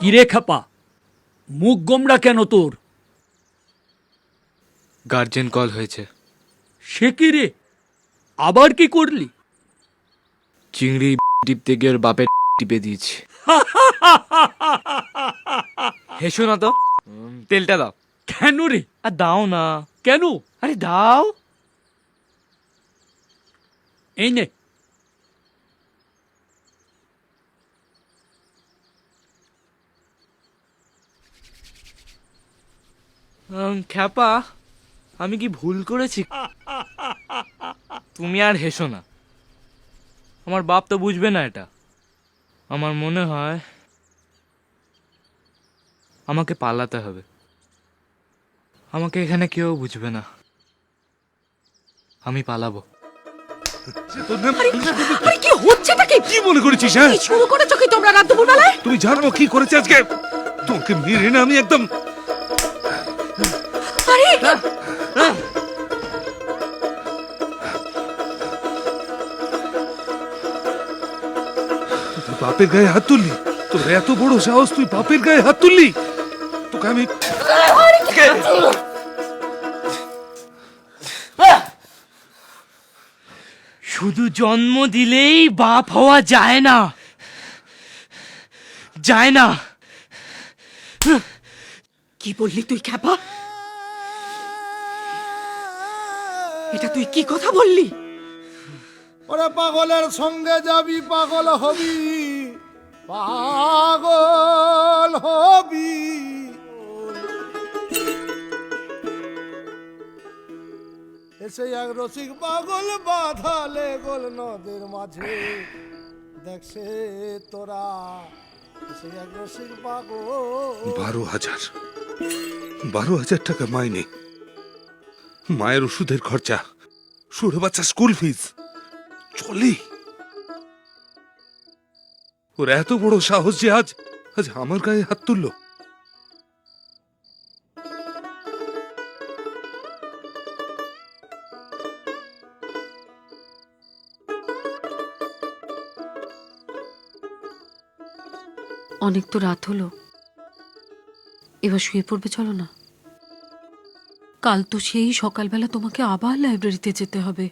কিরে খাপা? মুখ গোমরা কেন তোর? গার্জেন কল হয়েছে। সে কি রে? আবার কি করলি? চিংড়ি টিপতে গিয়ে ওর বাপের টিপে দিয়েছি। হেসো না তো। তেলটা দাও। কেন রে? আর দাও না। কেন? আরে দাও। এই নে। খ্যাপা আমি কি ভুল করেছি? তুমি আর হেসো না। আমার বাপ তো বুঝবে না এটা। আমার মনে হয় আমাকে পালাতে হবে। আমাকে এখানে কেউ বুঝবে না। আমি পালাবো। আরে কি হচ্ছেটা কি? কি মনে করেছিস হ্যাঁ? শুরু করেছ কি তোমরা রাত দুপুর বেলায় তুমি জানো কি করেছে আজকে? তোমাকে মেরে না আমি একদম আরে বাপের গায়ে হাত তুললি? তোর এত বড় সাহস তুই বাপের গায়ে হাত তুললি? তোকে আমি শুধু জন্ম দিলেই বাপ হওয়া যায় না। যায় না। কি বললি তুই খ্যাপা? এটা তুই কি কথা বললি? ওরে পাগলের সঙ্গে যাবি পাগল হবি পাগল হবি। এসে এক রসিক পাগল বাঁধালে গোল নদের মাঝে। দেখছে তোরা এসে এক রসিক পাগল। বারো হাজার। বারো হাজার টাকা মাইনে। মায়ের ওষুধের খরচা। সুরে বাচ্চা স্কুল ফিস চলে। ওর এত বড় সাহস যে আজ আজ আমার গায়ে হাত তুললো। অনেক তো রাত হলো। এবার শুয়ে পড়বে, চলো না। কাল তো সেই সকালবেলা তোমাকে আবার লাইব্রেরিতে যেতে হবে।